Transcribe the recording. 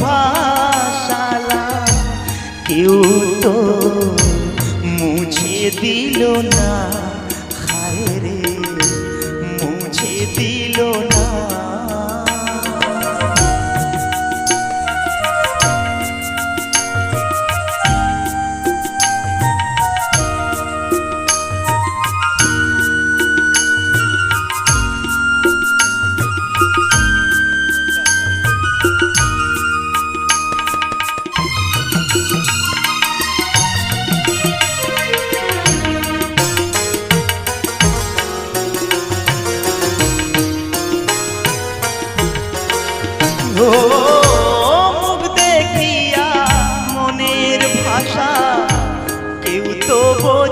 ভাষালা। কেউ তো মুছে দিল না। দেখিয়া মনের ভাষা কেউ তো বোঝ